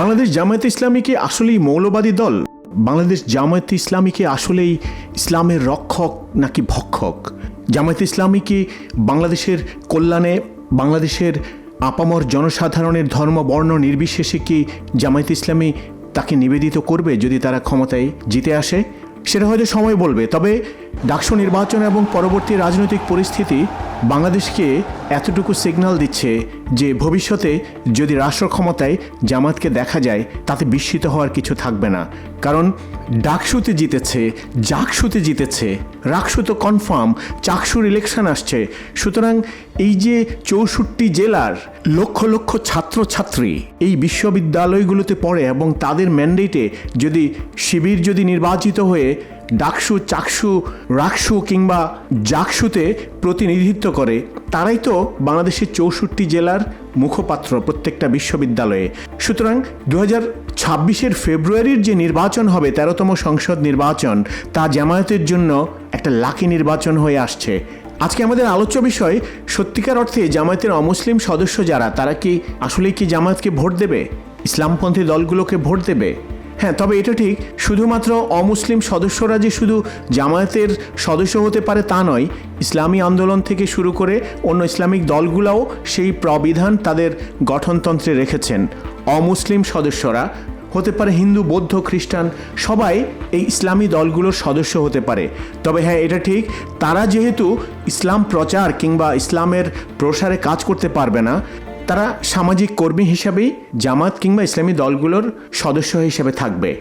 বাংলাদেশ জামায়াত ইসলামী কি আসলেই মৌলবাদী দল? বাংলাদেশ জামায়াত ইসলামী কি আসলেই ইসলামের রক্ষক নাকি ভক্ষক? জামায়াত ইসলামী কি বাংলাদেশের কল্যাণে, বাংলাদেশের আপামর জনসাধারণের ধর্ম, বর্ণ নির্বিশেষে কি জামায়াত ইসলামী তাকে নিবেদিত করবে যদি তারা ক্ষমতায় জিতে আসে? সেটা হয়তো সময় বলবে, তবে ডাকসু নির্বাচন এবং পরবর্তী রাজনৈতিক পরিস্থিতি বাংলাদেশকে এতটুকু সিগন্যাল দিচ্ছে যে ভবিষ্যতে যদি রাষ্ট্র ক্ষমতায় জামাতকে দেখা যায়, তাতে বিস্মিত হওয়ার কিছু থাকবে না। কারণ ডাকসুতে জিতেছে, জাকসুতে জিতেছে, রাকসু তো কনফার্ম চাকসুর ইলেকশন আসছে। সুতরাং এই যে চৌষট্টি জেলার লক্ষ লক্ষ ছাত্রছাত্রী এই বিশ্ববিদ্যালয়গুলোতে পড়ে এবং তাদের ম্যান্ডেটে যদি শিবির যদি নির্বাচিত হয়ে ডাকসু, চাকসু, রাকসু কিংবা জাকসুতে প্রতিনিধিত্ব করে, তারাই তো বাংলাদেশের চৌষট্টি জেলার মুখপাত্র প্রত্যেকটা বিশ্ববিদ্যালয়ে। সুতরাং দু হাজার ছাব্বিশের ফেব্রুয়ারির যে নির্বাচন হবে, তেরোতম সংসদ নির্বাচন, তা জামায়াতের জন্য একটা লাকি নির্বাচন হয়ে আসছে। আজকে আমাদের আলোচ্য বিষয়, সত্যিকার অর্থে জামায়াতের অমুসলিম সদস্য যারা, তারা কি আসলেই কি জামায়াতকে ভোট দেবে? ইসলামপন্থী দলগুলোকে ভোট দেবে? হ্যাঁ তবে এটা ঠিক, শুধুমাত্র অমুসলিম সদস্যরা যে শুধু জামায়াতের সদস্য হতে পারে তা নয়, ইসলামী আন্দোলন থেকে শুরু করে অন্য ইসলামিক দলগুলোও সেই প্রবিধান তাদের গঠনতন্ত্রে রেখেছেন। অমুসলিম সদস্যরা, হতে পারে হিন্দু, বৌদ্ধ, খ্রিস্টান, সবাই এই ইসলামী দলগুলোর সদস্য হতে পারে। তবে হ্যাঁ এটা ঠিক, তারা যেহেতু ইসলাম প্রচার কিংবা ইসলামের প্রসারে কাজ করতে পারবে না তারা সামাজিক কর্মী হিসাবেই জামাত কিংবা ইসলামী দলগুলোর সদস্য হিসেবে থাকবে।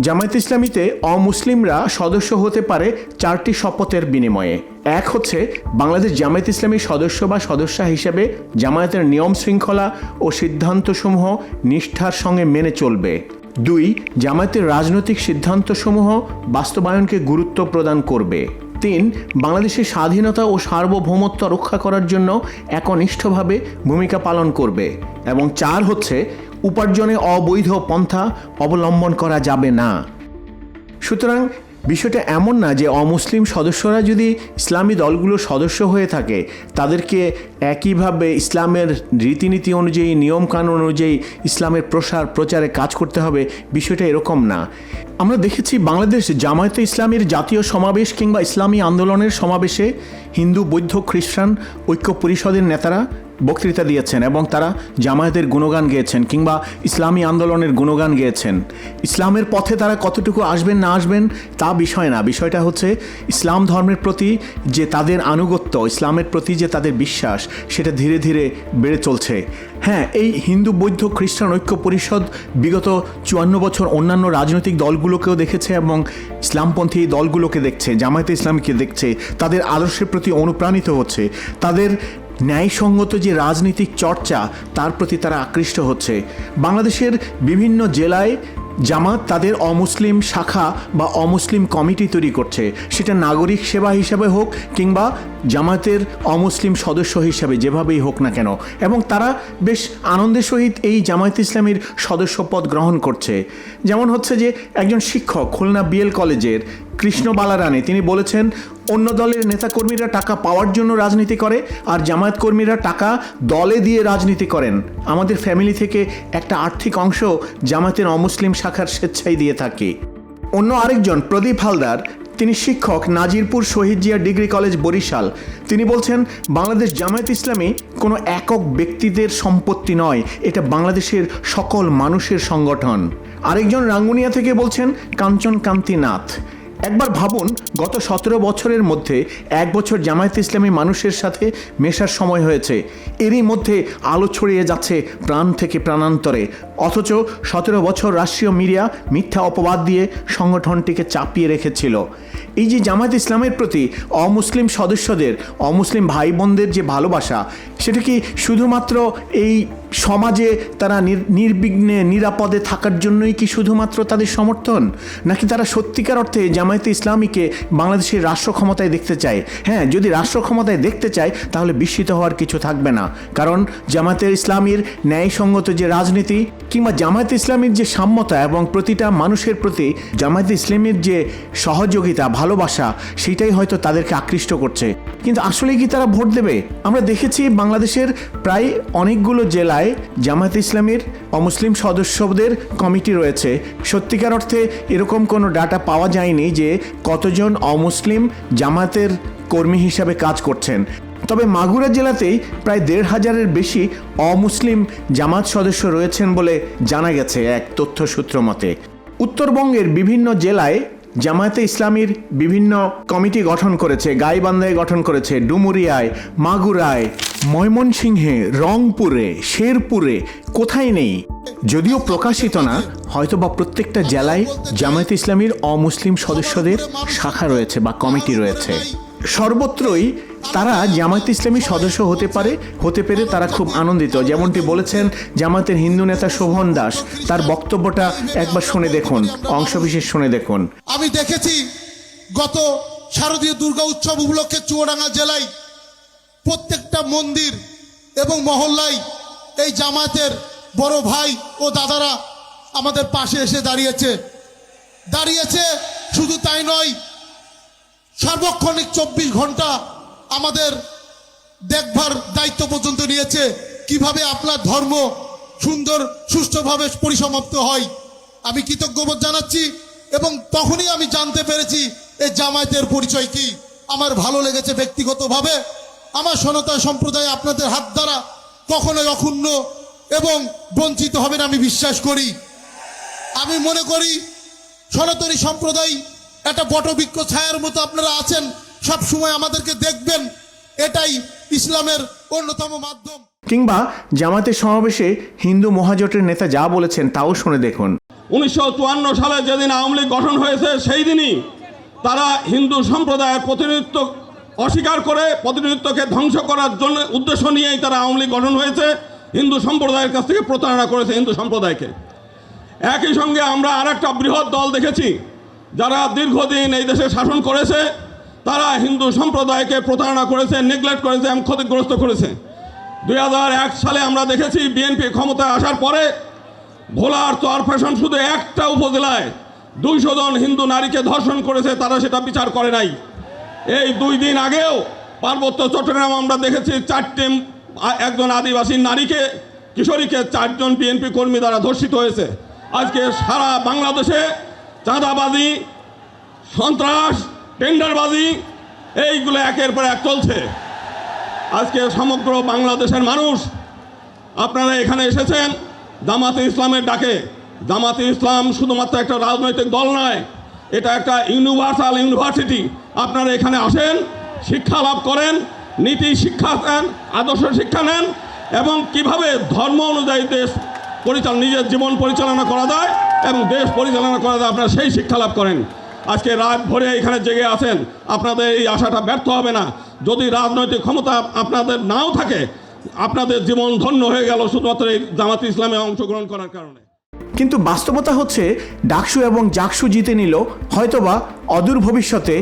জামায়াত ইসলামীতে অমুসলিমরা সদস্য হতে পারে চারটি শপথের বিনিময়ে। এক হচ্ছে বাংলাদেশ জামায়াত ইসলামীর সদস্য বা সদস্যা হিসেবে জামায়াতের নিয়ম শৃঙ্খলা ও সিদ্ধান্তসমূহ নিষ্ঠার সঙ্গে মেনে চলবে। দুই, জামায়াতের রাজনৈতিক সিদ্ধান্তসমূহ বাস্তবায়নকে গুরুত্ব প্রদান করবে। তিন, বাংলাদেশের স্বাধীনতা ও সার্বভৌমত্ব রক্ষা করার জন্য একনিষ্ঠভাবে ভূমিকা পালন করবে। এবং চার হচ্ছে, উপার্জনে অবৈধ পন্থা অবলম্বন করা যাবে না। সুতরাং, বিষয়টা এমন না যে অমুসলিম সদস্যরা যদি ইসলামী দলগুলোর সদস্য হয়ে থাকে, তাদেরকে একইভাবে ইসলামের রীতিনীতি অনুযায়ী, নিয়মকানুন অনুযায়ী ইসলামের প্রসার, প্রচারে কাজ করতে হবে, বিষয়টা এরকম না। আমরা দেখেছি বাংলাদেশ জামায়াতে ইসলামীর জাতীয় সমাবেশ কিংবা ইসলামী আন্দোলনের সমাবেশে হিন্দু, বৌদ্ধ, খ্রিস্টান ঐক্য পরিষদের নেতারা বক্তৃতা দিয়েছেন এবং তারা জামায়াতের গুণগান গেয়েছেন কিংবা ইসলামী আন্দোলনের গুণগান গেয়েছেন। ইসলামের পথে তারা কতটুকু আসবেন, না আসবেন তা বিষয় না। বিষয়টা হচ্ছে ইসলাম ধর্মের প্রতি যে তাদের আনুগত্য ইসলামের প্রতি যে তাদের বিশ্বাস, সেটা ধীরে ধীরে বেড়ে চলছে। হ্যাঁ এই হিন্দু, বৌদ্ধ, খ্রিস্টান ঐক্য পরিষদ বিগত চুয়ান্ন বছর অন্যান্য রাজনৈতিক দলগুলোকেও দেখেছে এবং ইসলামপন্থী দলগুলোকে দেখছে, জামায়াতে ইসলামীকে দেখছে, তাদের আদর্শের প্রতি অনুপ্রাণিত হচ্ছে, তাদের ন্যায়সঙ্গত যে রাজনৈতিক চর্চা, তার প্রতি তারা আকৃষ্ট হচ্ছে। বাংলাদেশের বিভিন্ন জেলায় জামাত তাদের অমুসলিম শাখা বা অমুসলিম কমিটি তৈরি করছে। সেটা নাগরিক সেবা হিসাবে হোক কিংবা জামাতের অমুসলিম সদস্য হিসাবে যেভাবেই হোক না কেন। এবং তারা বেশ আনন্দের সহিত এই জামায়াত ইসলামীর সদস্য পদ গ্রহণ করছে। যেমন হচ্ছে যে একজন শিক্ষক খুলনা বিএল কলেজের কৃষ্ণ বালারানে তিনি বলেছেন, অন্য দলের নেতাকর্মীরা টাকা পাওয়ার জন্য রাজনীতি করে, আর জামায়াত কর্মীরা টাকা দলে দিয়ে রাজনীতি করেন। আমাদের ফ্যামিলি থেকে একটা আর্থিক অংশ জামায়াতের অমুসলিম শাখার স্বেচ্ছায় দিয়ে থাকে। অন্য আরেকজন, প্রদীপ হালদার, তিনি শিক্ষক, নাজিরপুর শহীদ জিয়া ডিগ্রি কলেজ, বরিশাল। তিনি বলছেন, বাংলাদেশ জামায়াত ইসলামী কোনো একক ব্যক্তিদের সম্পত্তি নয়, এটা বাংলাদেশের সকল মানুষের সংগঠন। আরেকজন রাঙ্গুনিয়া থেকে বলছেন কাঞ্চন কান্তি নাথ। একবার ভাবুন, গত সতেরো বছরের মধ্যে এক বছর জামায়াত ইসলামী মানুষের সাথে মেশার সময় হয়েছে। এরই মধ্যে আলো ছড়িয়ে যাচ্ছে প্রাণ থেকে প্রাণান্তরে। অথচ সতেরো বছর রাষ্ট্রীয় মিডিয়া মিথ্যা অপবাদ দিয়ে সংগঠনটিকে চাপিয়ে রেখেছিল। এই যে জামায়াত ইসলামের প্রতি অমুসলিম সদস্যদের, অমুসলিম ভাই বোনদের যে ভালোবাসা, সেটা কি শুধুমাত্র এই সমাজে তারা নির- নির্বিঘ্নে নিরাপদে থাকার জন্যই কি শুধুমাত্র তাদের সমর্থন? নাকি তারা সত্যিকার অর্থে জামায়াতে ইসলামীকে বাংলাদেশের রাষ্ট্র ক্ষমতায় দেখতে চায়? হ্যাঁ যদি রাষ্ট্র ক্ষমতায় দেখতে চায়, তাহলে বিস্মিত হওয়ার কিছু থাকবে না। কারণ জামায়াতের ইসলামীর ন্যায়সঙ্গত যে রাজনীতি কিংবা জামায়াত ইসলামীর যে সাম্যতা এবং প্রতিটা মানুষের প্রতি জামায়াত ইসলামীর যে সহযোগিতা, ভালোবাসা, সেটাই হয়তো তাদেরকে আকৃষ্ট করছে। কিন্তু আসলে কি তারা ভোট দেবে? আমরা দেখেছি বাংলাদেশের প্রায় অনেকগুলো জেলায় জামায়াত ইসলামের অমুসলিম সদস্যদের কমিটি রয়েছে। সত্যিকার অর্থে এরকম কোনো ডাটা পাওয়া যায়নি যে কতজন অমুসলিম জামাতের কর্মী হিসাবে কাজ করছেন। তবে মাগুরা জেলাতেই প্রায় দেড় হাজারের বেশি অমুসলিম জামাত সদস্য রয়েছেন বলে জানা গেছে এক তথ্যসূত্র মতে। উত্তরবঙ্গের বিভিন্ন জেলায় জামায়াতে ইসলামীর বিভিন্ন কমিটি গঠন করেছে, গাইবান্ধায় গঠন করেছে, ডুমুরিয়ায়, মাগুরায়, ময়মনসিংহে, রংপুরে, শেরপুরে, কোথায় নেই? যদিও প্রকাশিত না হয়তো বা প্রত্যেকটা জেলায় জামায়াতে ইসলামীর অমুসলিম সদস্যদের শাখা রয়েছে বা কমিটি রয়েছে। সর্বত্রই তারা জামায়াত ইসলামী সদস্য হতে পারে, হতে পেরে তারা খুব আনন্দিত। যেমনটি বলেছেন জামায়াতের হিন্দু নেতা শোভন দাস। তার বক্তব্যটা একবার শুনে দেখুন, অংশবিশেষ শুনে দেখুন। আমি দেখেছি গত শারদীয় দুর্গা উৎসব উপলক্ষে চুয়াডাঙ্গা জেলায় প্রত্যেকটা মন্দির এবং মহল্লায় এই জামায়াতের বড় ভাই ও দাদারা আমাদের পাশে এসে দাঁড়িয়েছে। দাঁড়িয়েছে শুধু তাই নয়, সার্বক্ষণিক চব্বিশ ঘণ্টা আমাদের দেখভার দায়িত্ব পর্যন্ত নিয়েছে। কীভাবে আপনার ধর্ম সুন্দর, সুষ্ঠুভাবে পরিসমাপ্ত হয়, আমি কৃতজ্ঞবোধ জানাচ্ছি এবং তখনই আমি জানতে পেরেছি এই জামায়াতের পরিচয় কি। আমার ভালো লেগেছে ব্যক্তিগতভাবে। আমার সনাতন সম্প্রদায় আপনাদের হাত দ্বারা কখনোই অক্ষুণ্ণ এবং বঞ্চিত হবেন আমি বিশ্বাস করি। আমি মনে করি সনাতনী সম্প্রদায় একটা বটবৃক্ষ ছায়ার মতো আপনারা আছেন। সব সময় আমাদেরকে দেখবেন। এটাই ইসলামের অন্যতম মাধ্যম। কিংবা জামাতের সমাবেশে হিন্দু মহাজোটের নেতা যা বলেছেন তাও শুনে দেখুন। উনিশশো চুয়ান্ন সালে যেদিন আওয়ামী লীগ গঠন হয়েছে সেই দিনই তারা হিন্দু সম্প্রদায়ের প্রতিনিধিত্ব অস্বীকার করে প্রতিনিধিত্বকে ধ্বংস করার জন্য উদ্দেশ্য নিয়েই তারা আওয়ামী লীগ গঠন হয়েছে। হিন্দু সম্প্রদায়ের কাছ থেকে প্রতারণা করেছে হিন্দু সম্প্রদায়কে। একই সঙ্গে আমরা আর একটা বৃহৎ দল দেখেছি যারা দীর্ঘদিন এই দেশে শাসন করেছে। তারা হিন্দু সম্প্রদায়কে প্রতারণা করেছে নেগলেক্ট করেছে এবং ক্ষতিগ্রস্ত করেছে। দু হাজার এক সালে আমরা দেখেছি বিএনপি ক্ষমতায় আসার পরে ভোলার চর ফ্যাশন শুধু একটা উপজেলায় দুইশো জন হিন্দু নারীকে ধর্ষণ করেছে, তারা সেটা বিচার করে নাই। এই দুই দিন আগেও পার্বত্য চট্টগ্রাম আমরা দেখেছি চারটে একজন আদিবাসী নারীকে, কিশোরীকে চারজন বিএনপি কর্মী দ্বারা ধর্ষিত হয়েছে। আজকে সারা বাংলাদেশে চাঁদাবাজি, সন্ত্রাস টেন্ডারবাজি, এইগুলো একের পর এক চলছে। আজকে সমগ্র বাংলাদেশের মানুষ, আপনারা এখানে এসেছেন, জামাতে ইসলামের ডাকে। জামাতে ইসলাম শুধুমাত্র একটা রাজনৈতিক দল নয়, এটা একটা ইউনিভার্সাল ইউনিভার্সিটি। আপনারা এখানে আসেন, শিক্ষা লাভ করেন, নীতি শিক্ষা নেন, আদর্শ শিক্ষা নেন, এবং কীভাবে ধর্ম অনুযায়ী দেশ পরিচালনা নিজের জীবন পরিচালনা করা যায় এবং দেশ পরিচালনা করা যায়, আপনারা সেই শিক্ষা লাভ করেন। আজকে রাত ভরে এখানে জেগে আছেন, আপনাদের এই আশাটা ব্যর্থ হবে না। যদি রাজনৈতিক ক্ষমতা আপনাদের নাও থাকে, আপনাদের জীবন ধন্য হয়ে গেল শুধুমাত্র এই জামাত ইসলামে অংশগ্রহণ করার কারণে। কিন্তু বাস্তবতা হচ্ছে, ডাকসু এবং জাকসু জিতে নিল, হয়তোবা অদূর ভবিষ্যতে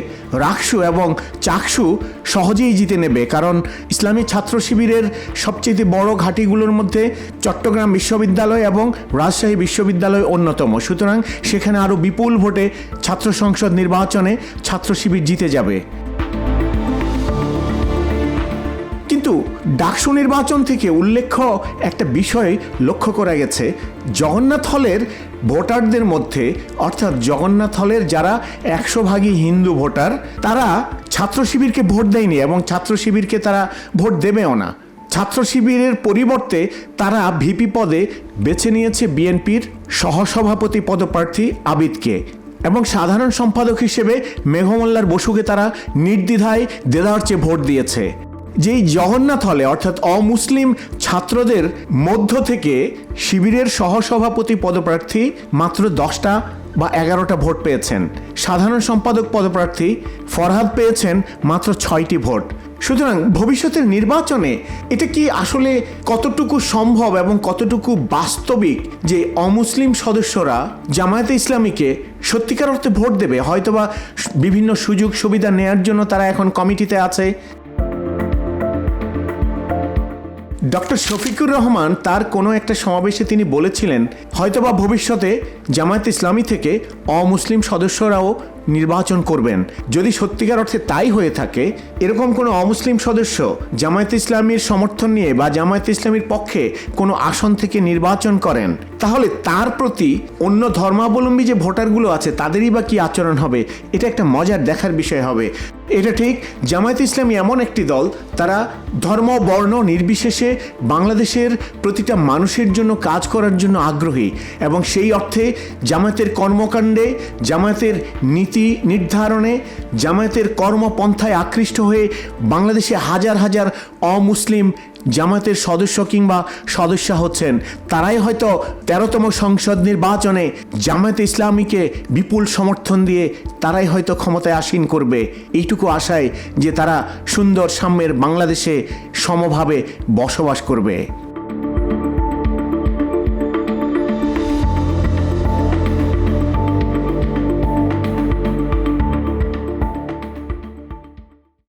রাকসু এবং চাকসু সহজেই জিতে নেবে। কারণ ইসলামী ছাত্র শিবিরের সবচেয়ে বড় ঘাঁটিগুলোর মধ্যে চট্টগ্রাম বিশ্ববিদ্যালয় এবং রাজশাহী বিশ্ববিদ্যালয় অন্যতম। সুতরাং সেখানে আরও বিপুল ভোটে ছাত্র সংসদ নির্বাচনে ছাত্র শিবির জিতে যাবে। ডাকসু নির্বাচন থেকে উল্লেখ্য একটা বিষয় লক্ষ্য করা গেছে। জগন্নাথ হলের ভোটারদের মধ্যে, অর্থাৎ জগন্নাথ হলের যারা একশো ভাগই হিন্দু ভোটার, তারা ছাত্র শিবিরকে ভোট দেয়নি এবং ছাত্র শিবিরকে তারা ভোট দেবেও না। ছাত্র শিবিরের পরিবর্তে তারা ভিপি পদে বেছে নিয়েছে বিএনপির সহসভাপতি পদপ্রার্থী আবিদকে এবং সাধারণ সম্পাদক হিসেবে মেঘমল্লার বসুকে তারা নির্দ্বিধায় দেদার চেয়ে ভোট দিয়েছে। যেই জগন্নাথ হলে, অর্থাৎ অমুসলিম ছাত্রদের মধ্য থেকে শিবিরের সহসভাপতি পদপ্রার্থী মাত্র দশটা বা এগারোটা ভোট পেয়েছেন। সাধারণ সম্পাদক পদপ্রার্থী ফরহাদ পেয়েছেন মাত্র ছয়টি ভোট। সুতরাং ভবিষ্যতের নির্বাচনে এটা কি আসলে কতটুকু সম্ভব এবং কতটুকু বাস্তবিক যে অমুসলিম সদস্যরা জামায়াতে ইসলামীকে সত্যিকার অর্থে ভোট দেবে? হয়তোবা বিভিন্ন সুযোগ সুবিধা নেয়ার জন্য তারা এখন কমিটিতে আছে। ডক্টর শফিকুর রহমান তার কোনো একটা সমাবেশে তিনি বলেছিলেন, হয়তোবা ভবিষ্যতে জামায়াত ইসলামী থেকে অমুসলিম সদস্যরাও নির্বাচন করবেন। যদি সত্যিকার অর্থে তাই হয়ে থাকে, এরকম কোনো অমুসলিম সদস্য জামায়াত ইসলামীর সমর্থন নিয়ে বা জামায়াত ইসলামীর পক্ষে কোনো আসন থেকে নির্বাচন করেন তাহলে তার প্রতি অন্য ধর্মাবলম্বী যে ভোটারগুলো আছে, তাদেরই বা কি আচরণ হবে? এটা একটা মজার দেখার বিষয় হবে। এটা ঠিক, জামায়াত ইসলামী এমন একটি দল, তারা ধর্ম, বর্ণ নির্বিশেষে বাংলাদেশের প্রতিটা মানুষের জন্য কাজ করার জন্য আগ্রহী এবং সেই অর্থে জামায়াতের কর্মকাণ্ডে, জামায়াতের নীতি নির্ধারণে, জামায়াতের কর্মপন্থায় আকৃষ্ট হয়ে বাংলাদেশে হাজার হাজার অমুসলিম জামায়াতের সদস্য কিংবা সদস্যা হচ্ছেন, তারাই হয়তো তেরোতম সংসদ নির্বাচনে জামায়াত ইসলামীকে বিপুল সমর্থন দিয়ে তারাই হয়তো ক্ষমতায় আসীন করবে। এইটুকু আশায় যে তারা সুন্দর সাম্যের বাংলাদেশে সমভাবে বসবাস করবে।